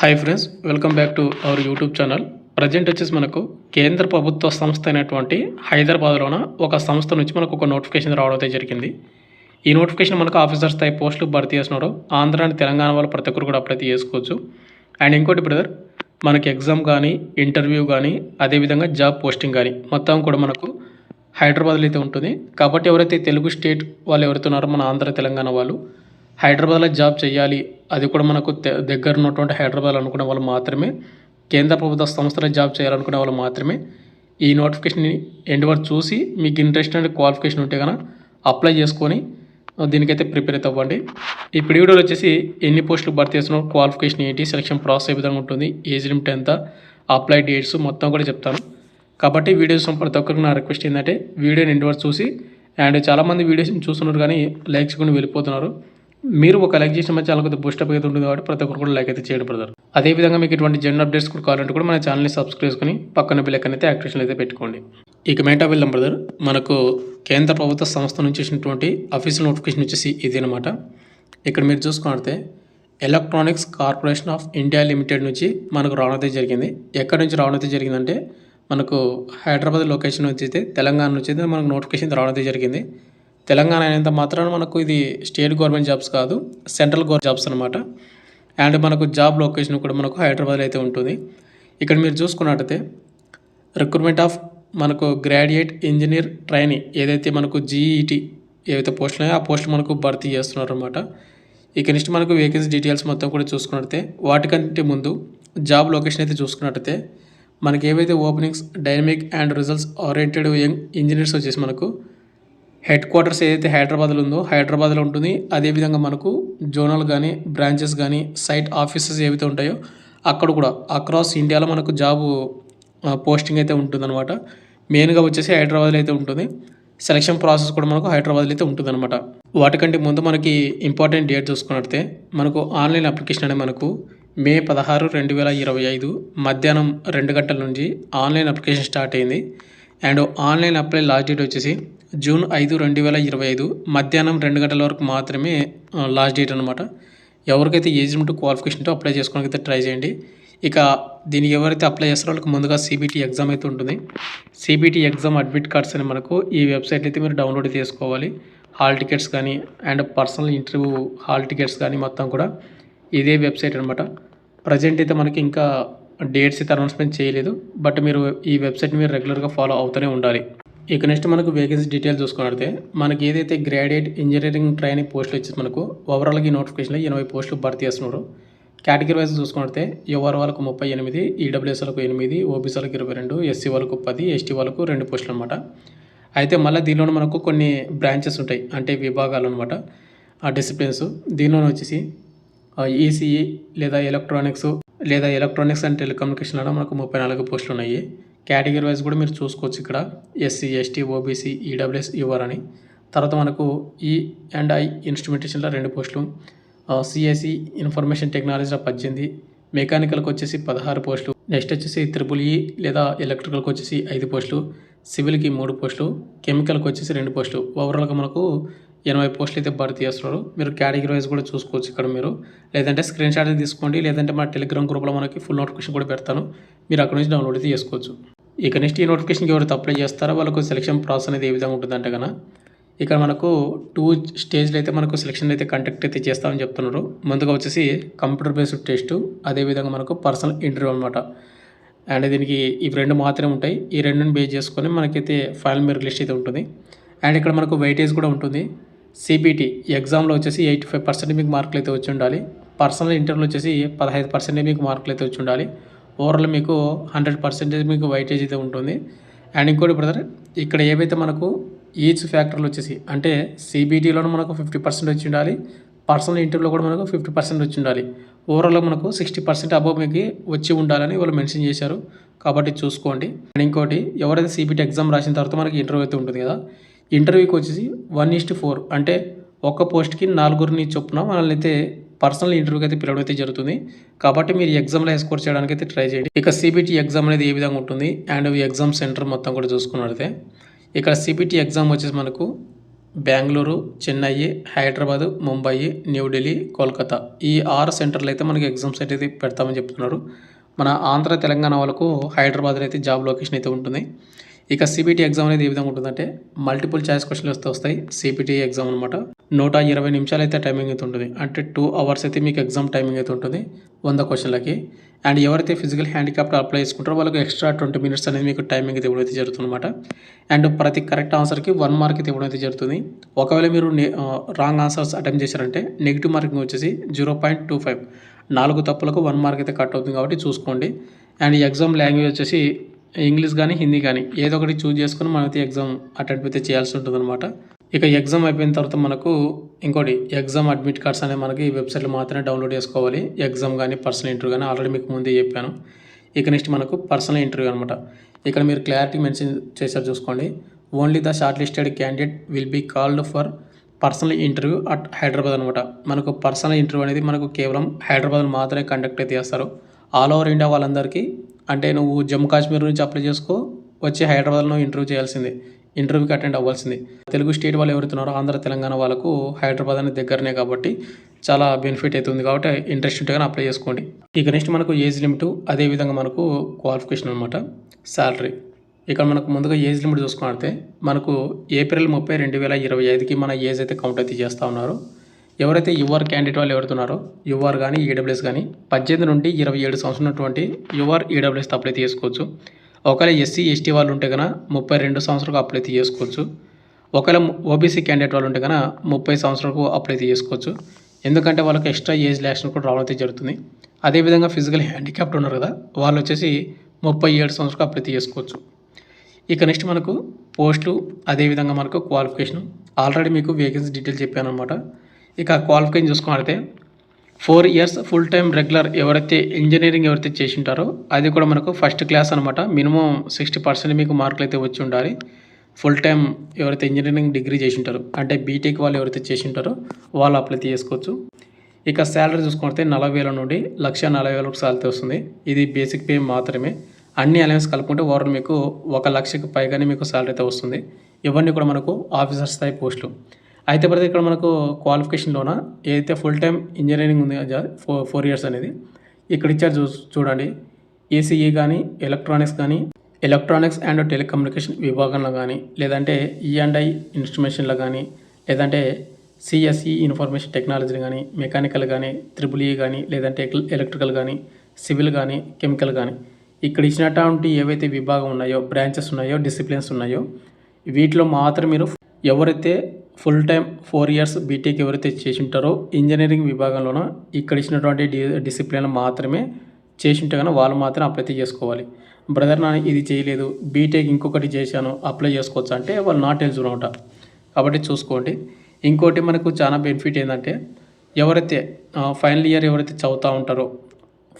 Hi friends welcome back to our YouTube channel present వచ్చేసి మనకు కేంద్ర ప్రభుత్వ సంస్థ అయినటువంటి హైదరాబాద్లోన ఒక సంస్థ నుంచి మనకు ఒక నోటిఫికేషన్ రావడం అయితే జరిగింది. ఈ నోటిఫికేషన్ మనకు ఆఫీసర్ స్థాయి పోస్టులు భర్తీ చేస్తున్నారు. ఆంధ్ర అండ్ తెలంగాణ వాళ్ళు ప్రతి ఒక్కరు కూడా అప్లై చేసుకోవచ్చు. అండ్ ఇంకోటి బ్రదర్ మనకి ఎగ్జామ్ కానీ ఇంటర్వ్యూ కానీ అదేవిధంగా జాబ్ పోస్టింగ్ కానీ మొత్తం కూడా మనకు హైదరాబాద్లో అయితే ఉంటుంది. కాబట్టి ఎవరైతే తెలుగు స్టేట్ వాళ్ళు ఎవరైతే ఉన్నారో మన ఆంధ్ర తెలంగాణ వాళ్ళు హైదరాబాద్లో జాబ్ చేయాలి. అది కూడా మనకు దగ్గర ఉన్నటువంటి హైదరాబాద్ అనుకునే వాళ్ళు మాత్రమే కేంద్ర ప్రభుత్వ సంస్థలో జాబ్ చేయాలనుకునే వాళ్ళు మాత్రమే ఈ నోటిఫికేషన్ని ఎండ్ వరకు చూసి మీకు ఇంట్రెస్ట్ అండ్ క్వాలిఫికేషన్ ఉంటే కనుక అప్లై చేసుకొని దీనికైతే ప్రిపేర్ అయితే అవ్వండి. ఇప్పుడు వీడియోలో వచ్చేసి ఎన్ని పోస్టులు భర్తీ చేస్తున్నావు క్వాలిఫికేషన్ ఏంటి సెలక్షన్ ప్రాసెస్ ఏ విధంగా ఉంటుంది ఏజ్ లిమిట్ ఎంత అప్లై డేట్స్ మొత్తం కూడా చెప్తాను. కాబట్టి వీడియోస్ ప్రతి ఒక్కరికి నా రిక్వెస్ట్ ఏంటంటే వీడియోని ఎండ్ వరకు చూసి అండ్ చాలామంది వీడియోస్ని చూస్తున్నారు కానీ లైక్స్ కూడా వెళ్ళిపోతున్నారు. మీరు ఒక లైక్ చేసిన మన ఛానల్ కొద్దిగా బూస్టప్ అయితే ఉంటుంది కాబట్టి ప్రతి ఒక్కరు కూడా లైక్ అయితే చేయడం బ్రదర్ అదేవిధంగా మీకు ఇటువంటి జనరల్ అప్డేట్స్ కూడా కావాలంటే కూడా మన ఛానల్ని సబ్స్క్రైబ్ చేసుకుని పక్కన బిల్ అయితే యాక్టివేషన్ అయితే పెట్టుకోండి. ఇక మేటా వెళ్దాం బ్రదర్ మనకు కేంద్ర ప్రభుత్వ సంస్థ నుంచి వచ్చినటువంటి అఫీషియల్ నోటిఫికేషన్ వచ్చేసి ఇది అనమాట ఇక్కడ మీరు చూసుకుంటే electronics corporation of India limited నుంచి మనకు రావడం అయితే జరిగింది. ఎక్కడి నుంచి రావడం అయితే జరిగిందంటే మనకు హైదరాబాద్ లొకేషన్ వచ్చి తెలంగాణ నుంచి అయితే మనకు నోటిఫికేషన్ రావడం జరిగింది. తెలంగాణ అయినంత మాత్రాన మనకు ఇది స్టేట్ గవర్నమెంట్ జాబ్స్ కాదు సెంట్రల్ గవర్నమెంట్ జాబ్స్ అనమాట అండ్ మనకు జాబ్ లొకేషన్ కూడా మనకు హైదరాబాద్లో అయితే ఉంటుంది. ఇక్కడ మీరు చూసుకున్నట్టయితే రిక్రూట్మెంట్ ఆఫ్ మనకు గ్రాడ్యుయేట్ ఇంజనీర్ ట్రైనింగ్ ఏదైతే మనకు జీఈటీ ఏవైతే పోస్టులు ఉన్నాయో ఆ పోస్టులు మనకు భర్తీ చేస్తున్నారు అనమాట ఇక నెక్స్ట్ మనకు వేకెన్సీ డీటెయిల్స్ మొత్తం కూడా చూసుకున్నట్టయితే వాటికంటే ముందు జాబ్ లొకేషన్ అయితే చూసుకున్నట్టయితే మనకి ఏవైతే openings dynamic and results oriented young engineers వచ్చేసి మనకు హెడ్ క్వార్టర్స్ ఏదైతే హైదరాబాద్లో ఉందో హైదరాబాద్లో ఉంటుంది. అదేవిధంగా మనకు జోనల్ కానీ బ్రాంచెస్ కానీ సైట్ ఆఫీసెస్ ఏవైతే ఉంటాయో అక్కడ కూడా అక్రాస్ ఇండియాలో మనకు జాబ్ పోస్టింగ్ అయితే ఉంటుందన్నమాట. మెయిన్గా వచ్చేసి హైదరాబాద్లో అయితే ఉంటుంది. సెలక్షన్ ప్రాసెస్ కూడా మనకు హైదరాబాద్లో అయితే ఉంటుందన్నమాట. వాటికంటే ముందు మనకి ఇంపార్టెంట్ డేట్ చూసుకున్నట్టే మనకు ఆన్లైన్ అప్లికేషన్ అనేది మనకు మే పదహారు రెండు వేల ఇరవై ఐదు మధ్యాహ్నం రెండు గంటల నుంచి ఆన్లైన్ అప్లికేషన్ స్టార్ట్ అయింది. And online apply last date వచ్చేసి జూన్ ఐదు రెండు వేల ఇరవై ఐదు మధ్యాహ్నం రెండు గంటల వరకు మాత్రమే లాస్ట్ డేట్ అనమాట ఎవరికైతే ఏజ్మెంట్ క్వాలిఫికేషన్తో అప్లై చేసుకోవడానికి ట్రై చేయండి. ఇక దీనికి ఎవరైతే అప్లై చేస్తారో వాళ్ళకి ముందుగా సిబిటీ ఎగ్జామ్ అయితే ఉంటుంది. సిబిటీ ఎగ్జామ్ అడ్మిట్ కార్డ్స్ అని మనకు ఈ వెబ్సైట్ అయితే మీరు డౌన్లోడ్ చేసుకోవాలి. హాల్ టికెట్స్ కానీ and personal interview hall tickets కానీ మొత్తం కూడా ఇదే వెబ్సైట్ అనమాట ప్రజెంట్ అయితే మనకి ఇంకా డేట్స్ అయితే అనౌన్స్మెంట్ చేయలేదు. బట్ మీరు ఈ వెబ్సైట్ మీరు రెగ్యులర్గా ఫాలో అవుతూనే ఉండాలి. ఇక నెక్స్ట్ మనకు వేకెన్సీ డీటెయిల్స్ చూసుకున్నట్టే మనకి ఏదైతే గ్రాడ్యుయేట్ ఇంజనీరింగ్ ట్రైనింగ్ పోస్టులు వచ్చేసి మనకు ఓవరాల్గా ఈ నోటిఫికేషన్లో ఎనభై పోస్టులు భర్తీ చేస్తున్నారు. కేటగిరీ వైజ్ చూసుకున్నట్టే యువర్ వాళ్ళకు ముప్పై ఎనిమిది ఈడబ్ల్యూఎస్ వాళ్ళకు ఎనిమిది ఓబీసీ వాళ్ళకి ఇరవై రెండు ఎస్సీ వాళ్ళకు పది ఎస్టీ వాళ్ళకు రెండు పోస్టులు అనమాట అయితే మళ్ళీ దీనిలో మనకు కొన్ని బ్రాంచెస్ ఉంటాయి అంటే విభాగాలు అనమాట ఆ డిసిప్లిన్స్ దీనిలోనే వచ్చేసి ఈసీఈ లేదా ఎలక్ట్రానిక్స్ లేదా ఎలక్ట్రానిక్స్ అండ్ టెలికమ్యూనికేషన్లో మనకు ముప్పై నాలుగు పోస్టులు ఉన్నాయి. కేటగిరీ వైజ్ కూడా మీరు చూసుకోవచ్చు ఇక్కడ. SC ST OBC EWS your అని. తర్వాత మనకు ఈ అండ్ ఐ ఇన్స్ట్రుమెంటేషన్లో రెండు పోస్టులు. సిఎస్సి ఇన్ఫర్మేషన్ టెక్నాలజీలో పద్దెనిమిది. మెకానికల్కి వచ్చేసి పదహారు పోస్టులు. నెక్స్ట్ వచ్చేసి త్రిపుల్ ఈ లేదా ఎలక్ట్రికల్కి వచ్చేసి ఐదు పోస్టులు. సివిల్కి మూడు పోస్టులు. కెమికల్కి వచ్చేసి రెండు పోస్టులు. ఓవరాల్గా మనకు ఎనభై పోస్టులు అయితే భర్తీ చేస్తున్నారు. మీరు కేటగిరీ వైజ్ కూడా చూసుకోవచ్చు ఇక్కడ మీరు. లేదంటే స్క్రీన్ షాట్ తీసుకోండి. లేదంటే మన టెలిగ్రామ్ గ్రూప్లో మనకి ఫుల్ నోటిఫికేషన్ కూడా పెడతాను. మీరు అక్కడ నుంచి డౌన్లోడ్ అయితే చేసుకోవచ్చు. ఇక నెక్స్ట్ ఈ నోటిఫికేషన్కి ఎవరైతే అప్లై చేస్తారో వాళ్ళకు సెలక్షన్ ప్రాసెస్ అనేది ఏ విధంగా ఉంటుందంటే కన్నా ఇక్కడ మనకు టూ స్టేజ్లో అయితే మనకు సెలక్షన్ అయితే కండక్ట్ అయితే చేస్తామని చెప్తున్నారు. ముందుగా వచ్చేసి కంప్యూటర్ బేస్డ్ టెస్ట్ అదేవిధంగా మనకు పర్సనల్ ఇంటర్వ్యూ అనమాట అండ్ దీనికి ఇవి రెండు మాత్రమే ఉంటాయి. ఈ రెండుని బేస్ చేసుకొని మనకైతే ఫైనల్ మెరిట్ లిస్ట్ అయితే ఉంటుంది. అండ్ ఇక్కడ మనకు వెయిటేజ్ కూడా ఉంటుంది. సిబిటీ ఎగ్జామ్లో వచ్చేసి ఎయిటీ ఫైవ్ పర్సెంట్ మీకు మార్కులు అయితే వచ్చి ఉండాలి. పర్సనల్ ఇంటర్వ్యూలో వచ్చేసి పదహైదు పర్సెంట్ మీకు మార్కులు అయితే వచ్చి ఉండాలి. ఓవరాల్ మీకు హండ్రెడ్ పర్సెంటేజ్ మీకు వైటేజ్ అయితే ఉంటుంది. అండ్ ఇంకోటి బ్రదర్ ఇక్కడ ఏవైతే మనకు ఈచ్ ఫ్యాక్టర్లు వచ్చేసి అంటే సిబిటీలోనే మనకు ఫిఫ్టీ పర్సెంట్ వచ్చి ఉండాలి. పర్సనల్ ఇంటర్వ్యూలో కూడా మనకు ఫిఫ్టీ పర్సెంట్ వచ్చి ఉండాలి. ఓవరాల్గా మనకు సిక్స్టీ పర్సెంట్ అబవ్ మీకు వచ్చి ఉండాలని వాళ్ళు మెన్షన్ చేశారు. కాబట్టి చూసుకోండి. అండ్ ఇంకోటి ఎవరైతే సిబిటీ ఎగ్జామ్ రాసిన తర్వాత మనకి ఇంటర్వ్యూ అయితే ఉంటుంది కదా. ఇంటర్వ్యూకి వచ్చేసి వన్ ఈస్ట్ ఫోర్ అంటే ఒక్క పోస్ట్కి నలుగురిని చొప్పున మనల్ని అయితే పర్సనల్ ఇంటర్వ్యూకి అయితే పిలవడం అయితే జరుగుతుంది. కాబట్టి మీరు ఎగ్జామ్లో స్కోర్ చేయడానికి అయితే ట్రై చేయండి. ఇక సిబిటీ ఎగ్జామ్ అనేది ఏ విధంగా ఉంటుంది? అండ్ ఈ ఎగ్జామ్ సెంటర్ మొత్తం కూడా చూసుకున్నట్లయితే ఇక్కడ సిబిటీ ఎగ్జామ్ వచ్చేసి మనకు బెంగళూరు చెన్నై హైదరాబాద్ ముంబై న్యూఢిల్లీ కోల్కతా ఈ ఆరు సెంటర్లు అయితే మనకి ఎగ్జామ్స్ అయితే పెడతామని చెప్తున్నారు. మన ఆంధ్ర తెలంగాణ వాళ్ళకు హైదరాబాద్లో అయితే జాబ్ లొకేషన్ అయితే ఉంటుంది. ఇక సిబిటీ ఎగ్జామ్ అనేది ఏ విధంగా ఉంటుందంటే మల్టిపుల్ ఛాయిస్ క్వశ్చన్లు వస్తే వస్తాయి. సిబిటీ ఎగ్జామ్ అనమాట నూట ఇరవై నిమిషాలు అయితే టైమింగ్ అయితే ఉంటుంది. అంటే టూ అవర్స్ అయితే మీకు ఎగ్జామ్ టైమింగ్ అయితే ఉంటుంది. వంద క్వశ్చన్లకి. అండ్ ఎవరైతే ఫిజికల్ హ్యాండిక్యాప్ట్ అప్లై చేసుకుంటారో వాళ్ళకి ఎక్స్ట్రా ట్వంటీ మినిట్స్ అనేది మీకు టైమింగ్ అయితే ఇవ్వడం అయితే జరుగుతుందన్నమాట. అండ్ ప్రతి కరెక్ట్ ఆన్సర్కి వన్ మార్క్ అయితే ఇవ్వడం అయితే జరుగుతుంది. ఒకవేళ మీరు రాంగ్ ఆన్సర్స్ అటెంప్ట్ చేశారంటే నెగిటివ్ మార్కింగ్ వచ్చేసి జీరో పాయింట్ టూ ఫైవ్ నాలుగు తప్పులకు వన్ మార్క్ అయితే కట్ అవుతుంది కాబట్టి చూసుకోండి. అండ్ ఎగ్జామ్ లాంగ్వేజ్ వచ్చేసి ఇంగ్లీష్ కానీ హిందీ కానీ ఏదో ఒకటి చూజ్ చేసుకుని మనమైతే ఎగ్జామ్ అటెండ్ అయితే చేయాల్సి ఉంటుంది అనమాట ఇక ఎగ్జామ్ అయిపోయిన తర్వాత మనకు ఇంకోటి ఎగ్జామ్ అడ్మిట్ కార్డ్స్ అనేవి మనకి ఈ వెబ్సైట్లో మాత్రమే డౌన్లోడ్ చేసుకోవాలి. ఎగ్జామ్ కానీ పర్సనల్ ఇంటర్వ్యూ కానీ ఆల్రెడీ మీకు ముందే చెప్పాను. ఇక నెక్స్ట్ మనకు పర్సనల్ ఇంటర్వ్యూ అనమాట ఇక్కడ మీరు క్లారిటీ మెన్షన్ చేశారు చూసుకోండి. Only the short listed candidate will be called for personal interview at Hyderabad అనమాట మనకు పర్సనల్ ఇంటర్వ్యూ అనేది మనకు కేవలం హైదరాబాద్లో మాత్రమే కండక్ట్ అయితే చేస్తారు. ఆల్ ఓవర్ ఇండియా వాళ్ళందరికీ అంటే నువ్వు జమ్మూ కాశ్మీర్ నుంచి అప్లై చేసుకో వచ్చి హైదరాబాద్లో ఇంటర్వ్యూ చేయాల్సిందే. ఇంటర్వ్యూకి అటెండ్ అవ్వాల్సింది. తెలుగు స్టేట్ వాళ్ళు ఎవరుతున్నారో ఆంధ్ర తెలంగాణ వాళ్ళకు హైదరాబాద్ అనేది దగ్గరనే కాబట్టి చాలా బెనిఫిట్ అవుతుంది కాబట్టి ఇంట్రెస్ట్ ఉంటే కానీ అప్లై చేసుకోండి. ఇక నెక్స్ట్ మనకు ఏజ్ లిమిట్ అదేవిధంగా మనకు క్వాలిఫికేషన్ అనమాట శాలరీ ఇక్కడ మనకు ముందుగా ఏజ్ లిమిట్ చూసుకుంటే మనకు ఏప్రిల్ ముప్పై రెండు వేల ఇరవై ఐదుకి మన ఏజ్ అయితే కౌంట్ అయితే చేస్తూ ఉన్నారు. ఎవరైతే యువర్ క్యాండిడేట్ వాళ్ళు ఎవరుతున్నారో యువర్ కానీ ఈడబ్ల్యూఎస్ కానీ పద్దెనిమిది నుండి ఇరవై ఏడు సంవత్సరం ఉన్నటువంటి యువర్ ఈడబ్ల్యూఎస్ అప్లై చేసుకోవచ్చు ఒకవేళ ఎస్సీ ఎస్టీ వాళ్ళు ఉంటే కనుక ముప్పై రెండు సంవత్సరాలకు అప్లై చేసుకోవచ్చు ఒకవేళ ఓబీసీ క్యాండిడేట్ వాళ్ళు ఉంటే కనుక ముప్పై సంవత్సరాలకు అప్లై చేసుకోవచ్చు ఎందుకంటే వాళ్ళకి ఎక్స్ట్రా ఏజ్ ల్యాక్షన్ కూడా రావడం అయితే జరుగుతుంది. అదేవిధంగా ఫిజికల్ హ్యాండిక్యాప్డ్ ఉన్నారు కదా వాళ్ళు వచ్చేసి ముప్పై ఏడు సంవత్సరాలకు అప్లై చేసుకోవచ్చు ఇక నెక్స్ట్ మనకు పోస్టులు అదేవిధంగా మనకు క్వాలిఫికేషన్. ఆల్రెడీ మీకు వేకెన్సీ డీటెయిల్స్ చెప్పాను అనమాట ఇక క్వాలిఫికేషన్ చూసుకున్నట్లయితే four years full time regular ఎవరైతే ఇంజనీరింగ్ ఎవరైతే చేసి ఉంటారో అది కూడా మనకు ఫస్ట్ క్లాస్ అనమాట మినిమం సిక్స్టీ పర్సెంట్ మీకు మార్కులు అయితే వచ్చి ఉండాలి. ఫుల్ టైం ఎవరైతే ఇంజనీరింగ్ డిగ్రీ చేసి ఉంటారో అంటే బీటెక్ వాళ్ళు ఎవరైతే చేసి ఉంటారో వాళ్ళు అప్లై చేసుకోవచ్చు. ఇక శాలరీ చూసుకుంటే నలభై వేల నుండి లక్ష నలభై వేల వరకు శాలరీ వస్తుంది. ఇది బేసిక్ పే మాత్రమే. అన్ని అలయన్స్ కలుపుకుంటే ఓవరాల్ మీకు ఒక లక్షకు పైగానే మీకు శాలరీ అయితే వస్తుంది. ఇవన్నీ కూడా మనకు ఆఫీసర్ స్థాయి పోస్టులు. అయితే ప్రతి ఇక్కడ మనకు క్వాలిఫికేషన్లోన ఏదైతే ఫుల్ టైం ఇంజనీరింగ్ ఉంది ఫోర్ ఫోర్ ఇయర్స్ అనేది ఇక్కడ ఇచ్చారు చూ చూడండి. ఏసీఈ కానీ ఎలక్ట్రానిక్స్ కానీ ఎలక్ట్రానిక్స్ అండ్ టెలికమ్యూనికేషన్ విభాగంలో కానీ లేదంటే e ఈఎండ్ఐ ఇన్స్ట్రుమేషన్లో కానీ లేదంటే సిఎస్ఈ ఇన్ఫర్మేషన్ టెక్నాలజీ కానీ మెకానికల్ కానీ త్రిబుల్ ఈ e కానీ లేదంటే ఎలక్ట్రికల్ కానీ సివిల్ కానీ కెమికల్ కానీ. ఇక్కడ ఇచ్చినటువంటి ఏవైతే విభాగం ఉన్నాయో బ్రాంచెస్ ఉన్నాయో డిసిప్లిన్స్ ఉన్నాయో వీటిలో మాత్రం మీరు ఎవరైతే full time four years BTech ఎవరైతే చేసి ఉంటారో ఇంజనీరింగ్ విభాగంలోనో ఇక్కడ ఇచ్చినటువంటి డి డిసిప్లిన్ మాత్రమే చేసి ఉంటే కానీ వాళ్ళు మాత్రం అప్లై చేసుకోవాలి. బ్రదర్ నా ఇది చేయలేదు బీటెక్ ఇంకొకటి చేశాను అప్లై చేసుకోవచ్చు అంటే వాళ్ళు నాట్ ఎలిజిబుల్ అనమాట. కాబట్టి చూసుకోండి. ఇంకోటి మనకు చాలా బెనిఫిట్ ఏంటంటే ఎవరైతే ఫైనల్ ఇయర్ ఎవరైతే చదువుతూ ఉంటారో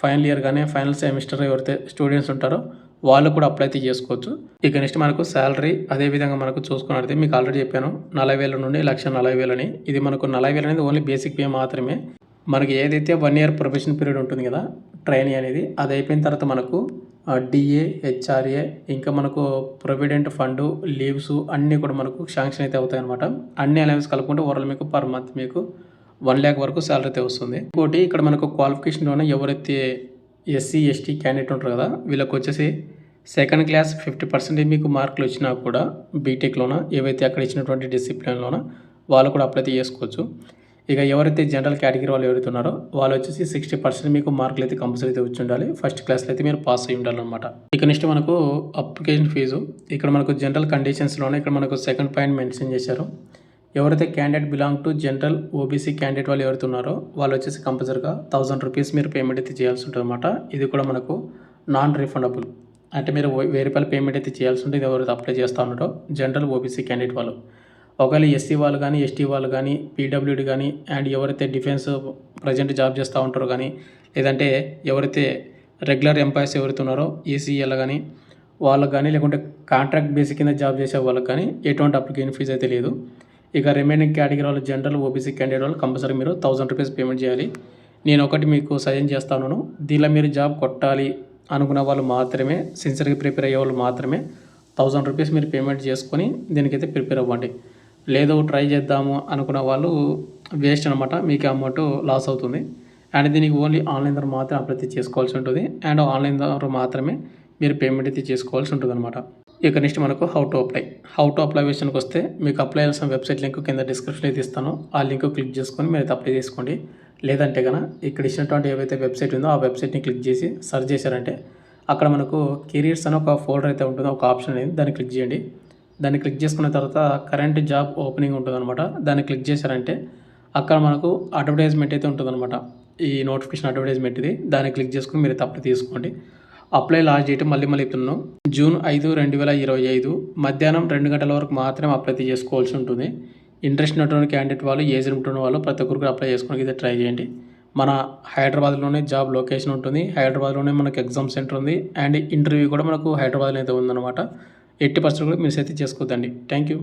ఫైనల్ ఇయర్ కానీ ఫైనల్ సెమిస్టర్ ఎవరైతే స్టూడెంట్స్ ఉంటారో వాళ్ళు కూడా అప్లై అయితే చేసుకోవచ్చు. ఇక నెక్స్ట్ మనకు శాలరీ అదేవిధంగా మనకు చూసుకున్నట్లయితే మీకు ఆల్రెడీ చెప్పాను నలభై వేల నుండి లక్ష నలభై వేలని ఇది మనకు నలభై వేలు అనేది ఓన్లీ బేసిక్ పే మాత్రమే. మనకి ఏదైతే వన్ ఇయర్ ప్రొఫెషన్ పీరియడ్ ఉంటుంది కదా ట్రైనింగ్ అనేది అది అయిపోయిన తర్వాత మనకు డిఏ హెచ్ఆర్ఏ ఇంకా మనకు ప్రొవిడెంట్ ఫండ్ లీవ్స్ అన్నీ కూడా మనకు శాంక్షన్ అయితే అవుతాయి అనమాట అన్ని అలవెన్స్ కలుపుకుంటే ఓవరాల్ మీకు పర్ మంత్ మీకు వన్ ల్యాక్ వరకు శాలరీ అయితే వస్తుంది. ఇంకోటి ఇక్కడ మనకు క్వాలిఫికేషన్లోనే ఎవరైతే ఎస్సీ ఎస్టీ క్యాండిడేట్ ఉంటారు కదా వీళ్ళకి వచ్చేసి సెకండ్ క్లాస్ ఫిఫ్టీ పర్సెంటేజ్ మీకు మార్కులు వచ్చినా కూడా బీటెక్లోన ఏవైతే అక్కడ ఇచ్చినటువంటి డిసిప్లిన్లోన వాళ్ళు కూడా అప్లై చేసుకోవచ్చు. ఇక ఎవరైతే జనరల్ కేటగిరీ వాళ్ళు ఎవరైతే ఉన్నారో వాళ్ళు వచ్చేసి సిక్స్టీ పర్సెంట్ మీకు మార్కులు అయితే కంపల్సరీ అయితే వచ్చి ఉండాలి. ఫస్ట్ క్లాస్లో అయితే మీరు పాస్ అయ్యి ఉండాలన్నమాట ఇక నెక్స్ట్ మనకు అప్లికేషన్ ఫీజు ఇక్కడ మనకు జనరల్ కండిషన్స్లోనే ఇక్కడ మనకు సెకండ్ పాయింట్ మెన్షన్ చేశారు. ఎవరైతే candidate belong to general OBC candidate వాళ్ళు ఎవరైతే ఉన్నారో వాళ్ళు వచ్చేసి కంపల్సరీగా థౌసండ్ రూపీస్ మీరు పేమెంట్ అయితే చేయాల్సి ఉంటుంది అనమాట ఇది కూడా మనకు నాన్ రిఫండబుల్ అంటే మీరు వెయ్యి రూపాయలు పేమెంట్ అయితే చేయాల్సి ఉంటుంది ఎవరైతే అప్లై చేస్తూ ఉన్నారో జనరల్ ఓబీసీ క్యాండిడేట్ వాళ్ళు. ఒకవేళ ఎస్సీ వాళ్ళు కానీ ఎస్టీ వాళ్ళు కానీ పీడబ్ల్యూడి కానీ అండ్ ఎవరైతే డిఫెన్స్ ప్రజెంట్ జాబ్ చేస్తూ ఉంటారో కానీ లేదంటే ఎవరైతే రెగ్యులర్ ఎంప్లాయీస్ ఎవరైతే ఉన్నారో ఈసీఎల్ కానీ వాళ్ళకి కానీ లేకుంటే కాంట్రాక్ట్ బేసిక్ కింద జాబ్ చేసే వాళ్ళకి కానీ ఎటువంటి అప్లికేషన్ ఫీజు అయితే లేదు. ఇక రిమైనింగ్ కేటగిరీ వాళ్ళు జనరల్ ఓబీసీ క్యాండిడేట్ వాళ్ళు కంపల్సరీ మీరు థౌసండ్ రూపీస్ పేమెంట్ చేయాలి. నేను ఒకటి మీకు సజెస్ట్ చేస్తాను. దీనిలో మీరు జాబ్ కొట్టాలి అనుకున్న వాళ్ళు మాత్రమే సిన్సియర్గా ప్రిపేర్ అయ్యే వాళ్ళు మాత్రమే థౌసండ్ రూపీస్ మీరు పేమెంట్ చేసుకొని దీనికైతే ప్రిపేర్ అవ్వండి. లేదు ట్రై చేద్దాము అనుకున్న వాళ్ళు వేస్ట్ అనమాట మీకు అమౌంట్ లాస్ అవుతుంది. అండ్ దీనికి ఓన్లీ ఆన్లైన్ ద్వారా మాత్రమే అప్లై చేసుకోవాల్సి ఉంటుంది. అండ్ ఆన్లైన్ ద్వారా మాత్రమే మీరు పేమెంట్ అయితే చేసుకోవాల్సి ఉంటుంది అనమాట ఇక నెక్స్ట్ మనకు how to apply how to apply విషయానికి వస్తే మీకు అప్లై చేయాల్సిన వెబ్సైట్ లింక్ కింద డిస్క్రిప్షన్ అయితే ఇస్తాను. ఆ లింక్ క్లిక్ చేసుకొని మీరు అయితే అప్లై చేసుకోండి. లేదంటే కనుక ఇక్కడ ఇచ్చినటువంటి ఏవైతే వెబ్సైట్ ఉందో ఆ వెబ్సైట్ని క్లిక్ చేసి సర్చ్ చేశారంటే అక్కడ మనకు కెరీర్స్ అని ఒక ఫోల్డర్ అయితే ఉంటుందో. ఒక ఆప్షన్ అనేది దాన్ని క్లిక్ చేయండి. దాన్ని క్లిక్ చేసుకున్న తర్వాత కరెంట్ జాబ్ ఓపెనింగ్ ఉంటుందన్నమాట. దాన్ని క్లిక్ చేశారంటే అక్కడ మనకు అడ్వర్టైజ్మెంట్ అయితే ఉంటుందన్నమాట. ఈ నోటిఫికేషన్ అడ్వర్టైజ్మెంట్ ఇది. దాన్ని క్లిక్ చేసుకుని మీరు తప్పు తీసుకోండి. అప్లై లాస్ట్ డేట్ మళ్ళీ మళ్ళీ చెప్తున్నాను జూన్ ఐదు రెండు వేల ఇరవై ఐదు మధ్యాహ్నం రెండు గంటల వరకు మాత్రమే అప్లై చేసుకోవాల్సి ఉంటుంది. ఇంట్రెస్ట్ ఉన్నటువంటి క్యాండిడేట్ వాళ్ళు ఏజ్ ఉంటున్న వాళ్ళు ప్రతి ఒక్కరికి అప్లై చేసుకోవడానికి అయితే ట్రై చేయండి. మన హైదరాబాద్లోనే జాబ్ లొకేషన్ ఉంటుంది. హైదరాబాద్లోనే మనకు ఎగ్జామ్ సెంటర్ ఉంది. అండ్ ఇంటర్వ్యూ కూడా మనకు హైదరాబాద్లో అయితే ఉందన్నమాట. ఎట్టి పర్సెంట్ కూడా మిస్ అయితే చేసుకోవద్దండి. Thank you.